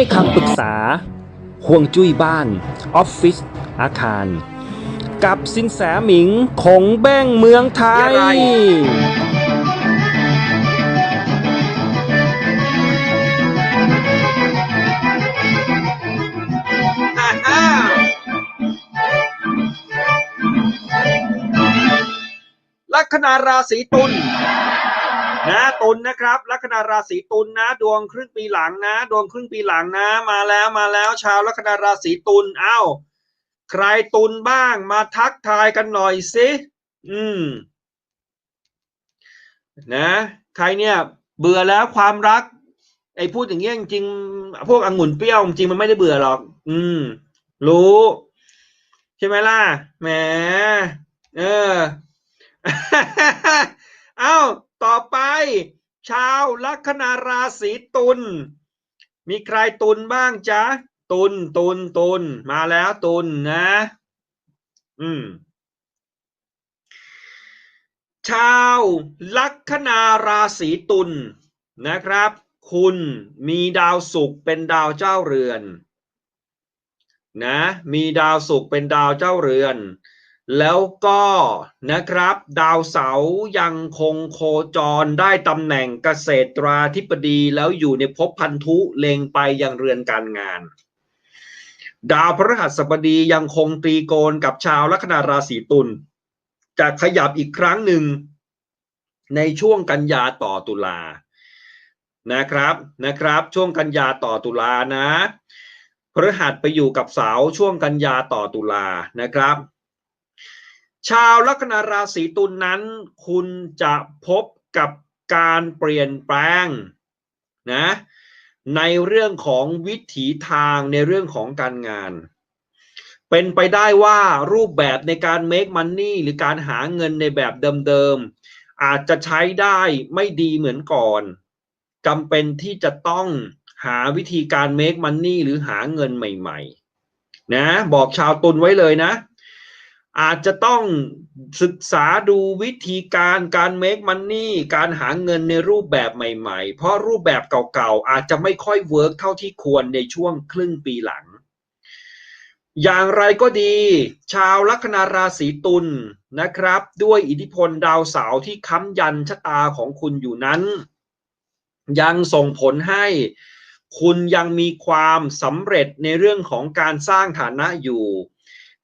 ให้คำปรึกษาห่วงจุ้ยบ้าน ออฟฟิศอาคาร กับสินแสหมิงคงแบ้งเมืองไทยอะไลัคนาราศีตุล นะตุลนะครับลัคนาราศีตุลนะดวงครึ่งปีหลังนะ ดวงครึ่งปีหลังนะ มาแล้วมาแล้วชาวลัคนาราศีตุลอ้าวใครตุลบ้างมาทักทายกันหน่อยสิอืม นะ ใครเนี่ย เบื่อแล้วความรัก ไอ้พูดอย่างเงี้ยจริงพวกองุ่นเปรี้ยวจริงมันไม่ได้เบื่อหรอก อืม รู้ ใช่ไหมล่ะแหมเออ เอ้า ต่อไป ชาวลัคนาราศีตุล มีใครตุลบ้างจ๊ะ ตุลตุลตุลมาแล้วตุลนะ อืม ชาวลัคนาราศีตุลนะครับ คุณมีดาวศุกร์เป็นดาวเจ้าเรือน นะ มีดาวศุกร์เป็นดาวเจ้าเรือน แล้วก็นะครับ ดาวเสาร์ยังคงโคจรได้ตำแหน่งเกษตราธิบดีแล้วอยู่ในภพพันธุเลงไปยังเรือนการงาน ดาวพฤหัสบดียังคงตรีโกณกับชาวลัคนาราศีตุลจะขยับอีกครั้งหนึ่งในช่วงกันยาต่อตุลานะครับนะครับช่วงกันยาต่อตุลานะพฤหัสไปอยู่กับเสาช่วงกันยาต่อตุลานะครับ ชาวลัคนาราศีตุลนนั้น คุณจะพบกับการเปลี่ยนแปลงนะในเรื่องของวิถีทางในเรื่องของการงาน เป็นไปได้ว่ารูปแบบในการ make money หรือการหาเงินในแบบเดิมๆ อาจจะใช้ได้ไม่ดีเหมือนก่อนจำเป็นที่จะต้องหาวิธีการ make money หรือหาเงินใหม่ ๆ นะ บอกชาวตุลไว้เลยนะ อาจจะต้องศึกษาดูวิธีการการ make money การหาเงินในรูปแบบใหม่ๆ เพราะรูปแบบเก่าๆ อาจจะไม่ค่อยเวิร์กเท่าที่ควรในช่วงครึ่งปีหลัง อย่างไรก็ดี ชาวลัคนาราศีตุลนะครับ ด้วยอิทธิพลดาวเสาร์ที่ค้ำยันชะตาของคุณอยู่นั้น ยังส่งผลให้คุณยังมีความสำเร็จในเรื่องของการสร้างฐานะอยู่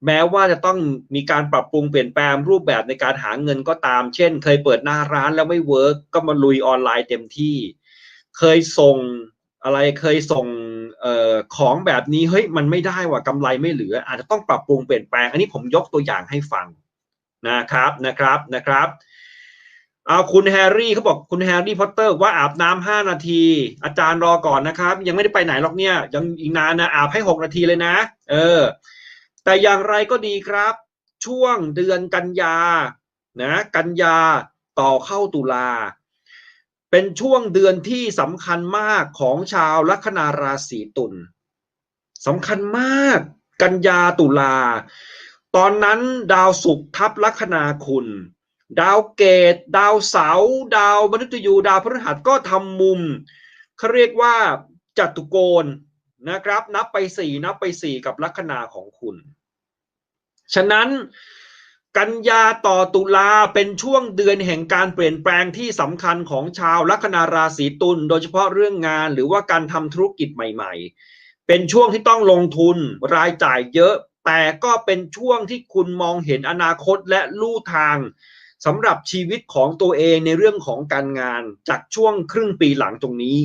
แม้ว่าจะต้องมีการปรับปรุงเปลี่ยนแปลงรูปแบบในการหาเงินก็ตาม เช่น เคยเปิดหน้าร้านแล้วไม่เวิร์กก็มาลุยออนไลน์เต็มที่ เคยส่งอะไรเคยส่งออของแบบนี้เฮ้ยมันไม่ได้ว่ะกำไรไม่เหลือ อาจจะต้องปรับปรุงเปลี่ยนแปลง อันนี้ผมยกตัวอย่างให้ฟังนะครับนะครับนะครับเอาคุณแฮร์รี่เขาบอกคุณแฮร์รี่พอตเตอร์ว่าอาบน้ำห้านาที อาจารย์รอก่อนนะครับ ยังไม่ได้ไปไหนหรอกเนี่ย ยังอีกนานนะอาบให้หกนาทีเลยนะ เออ แต่อย่างไรก็ดีครับ ช่วงเดือนกันยานะกันยาต่อเข้าตุลา เป็นช่วงเดือนที่สำคัญมากของชาวลัคนาราศีตุลสำคัญมากกันยาตุลา ตอนนั้นดาวศุกร์ทับลัคนาคุณ ดาวเกต ดาวเสาดาวมนุษย์ยูดาวพฤหัสก็ทำมุมเขาเรียกว่าจัตุโกณนะครับ นับไปสี่นับไปสี่กับลัคนาของคุณ ฉะนั้นกันยาต่อตุลาเป็นช่วงเดือนแห่งการเปลี่ยนแปลงที่สำคัญของชาวลัคนาราศีตุลโดยเฉพาะเรื่องงานหรือว่าการทำธุรกิจใหม่ ๆ เป็นช่วงที่ต้องลงทุนรายจ่ายเยอะ แต่ก็เป็นช่วงที่คุณมองเห็นอนาคตและลู่ทางสำหรับชีวิตของตัวเองในเรื่องของการงานจากช่วงครึ่งปีหลังตรงนี้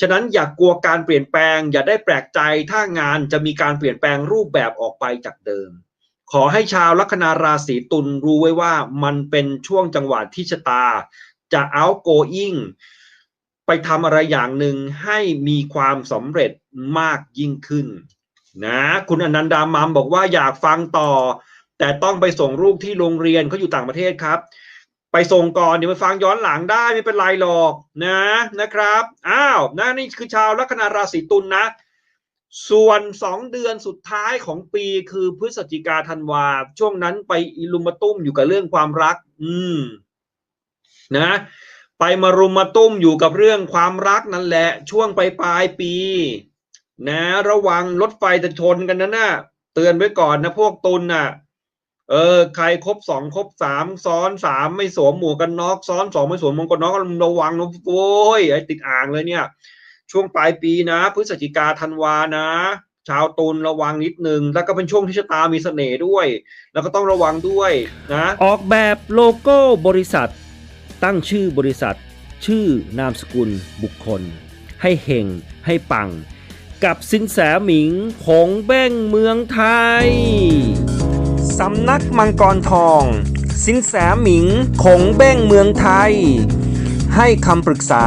ฉะนั้นอย่ากกลัวการเปลี่ยนแปลง อย่าได้แปลกใจถ้างานจะมีการเปลี่ยนแปลงรูปแบบออกไปจากเดิม ขอให้ชาวลัคนาราศีตุลรู้ไว้ว่ามันเป็นช่วงจังหวะที่ชะตา จะ outgoing ไปทำอะไรอย่างหนึ่งให้มีความสำเร็จมากยิ่งขึ้นนะคุณอนันดามัมบอกว่าอยากฟังต่อ แต่ต้องไปส่งลูกที่โรงเรียนเขาอยู่ต่างประเทศครับ ไปส่งก่อนเดี๋ยวไปฟังย้อนหลังได้ไม่เป็นไรหรอกนะนะครับอ้าวนะนี่คือชาวลัคนาราศีตุลนะ ส่วนสองเดือนสุดท้ายของปีคือพฤศจิกาธันวา ช่วงนั้นไปอิลุมมาตุ้มอยู่กับเรื่องความรัก อืม นะ ไปมารุมมาตุ้มอยู่กับเรื่องความรักนั่นแหละ ช่วงปลายปลายปี นะ ระวังรถไฟจะชนกันนะน่ะเตือนไว้ก่อนนะพวกตุนน่ะ เออ ใครครบสองครบสามซ้อนสามไม่สวมหมวกกันน็อกซ้อนสองไม่สวมหมวกกันน็อกระวังนะโว้ยไอ้ติดอ่างเลยเนี่ย ช่วงปลายปีนะ พฤศจิกาธันวานะ ชาวตุลระวังนิดนึง แล้วก็เป็นช่วงที่ชะตามีเสน่ห์ด้วย แล้วก็ต้องระวังด้วยนะ ออกแบบโลโก้บริษัท ตั้งชื่อบริษัท ชื่อนามสกุลบุคคล ให้เฮงให้ปัง กับสินแสหมิงผงเบ้งเมืองไทย สำนักมังกรทอง สินแสหมิงคงเบ้งเมืองไทย ให้คำปรึกษา